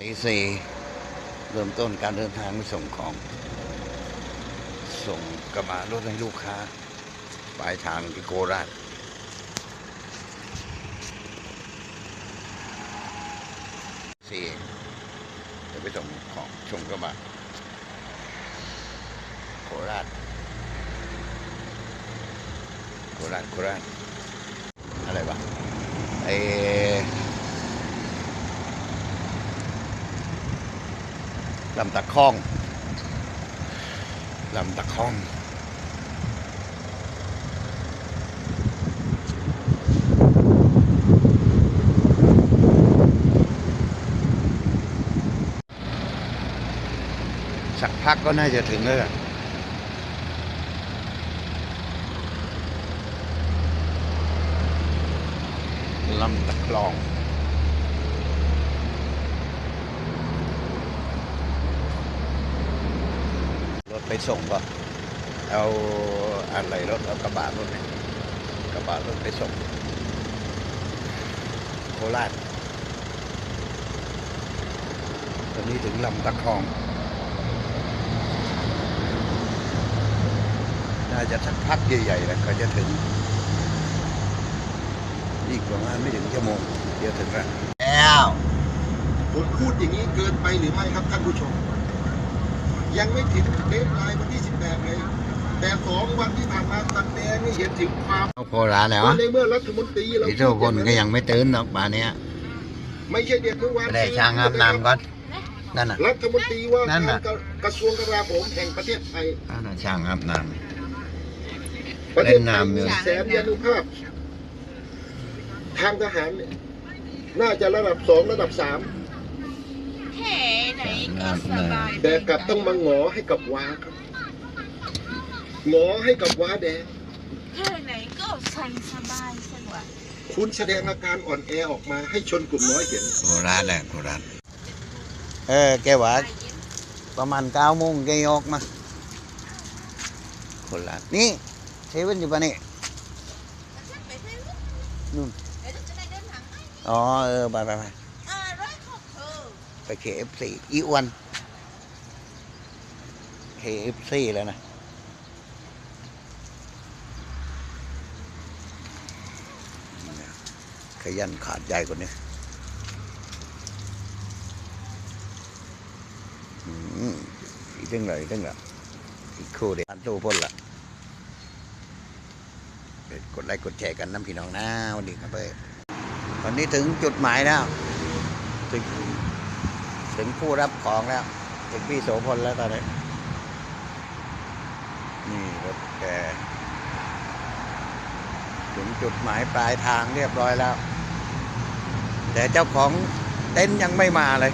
ตีสี่เริ่มต้นการเดินทางไปส่งของ ส่งกระบะรถให้ลูกค้า ปลายทางที่โคราชสี่จะไปส่งของส่งกระบะโคราชโคราชโคราชอะไรวะไอ ลำตะคองลำตะคองสักพักก็น่าจะถึงแล้วล่ะลำตะคลอง ไปส่งป่ะเอาอะไรรถเอากระบะรถเนี่ยกระบะรถไปส่ง โคราชตอนนี้ถึงลำตะคอง น่าจะสักพักใหญ่ๆแล้วก็จะถึง อีกประมาณไม่ถึงชั่วโมงเดี๋ยวถึงแล้วแล้วผมพูดอย่างนี้เกินไปหรือไม่ครับท่านผู้ชม ยังไม่ถึงเดทไลน์วันที่ 18 เลย แต่สองวันที่ผ่านมาตัดแดงนี่เห็นถึงความเอาโคราชแล้วว่าในเมื่อรัฐมนตรีเราพี่โซพลก็ยังไม่ตื่นหรอกป่านเนี้ยไม่ใช่เด็กเมื่อวานไปได้ช่างอาบน้ำก่อนนั่นน่ะรัฐมนตรีว่านั่นการน่ะกระทรวงกลาโหมแห่งประเทศไทยนั่นน่ะช่างอาบน้ประเทศไทเล่นยน้ำอยู่มีแสนยานุภาพ ทางทหารเนี่ยน่าจะระดับสองระดับสามแค่ ไหนก็สบายแต่กลับต้องมาหงอให้กับว้าครับหงอให้กับว้าแดงแค่ไหนก็ใส่สบายสวะคุณแสดงอาการอ่อนแอออกมาให้ชนกลุ่มน้อยเห็นำโคราชแหละโคราชเออแกว่าประมาณเก้าโมงแกยกมาโคราชนี่เซเว่นอยู่ปะนี่นู่นอ๋อเออไปไปไป อ่าร้อยของเธอ ไป KFC อีอ้วน KFC แล้วนะขยันขาดใจคนนี้อืมอีกตั้งเลยตั้งละอีกคู่เดียวอันตู้พ่นละกดไลค์กดแชร์กันน้ำพี่น้องนะวันนี้ครับเอ้ยตอนนี้ถึงจุดหมายแล้วถึง ถึงผู้รับของแล้ว ถึงพี่โสพลแล้วตอนนี้ นี่รถแกถึงจุดหมายปลายทางเรียบร้อยแล้ว แต่เจ้าของเต็นท์ยังไม่มาเลย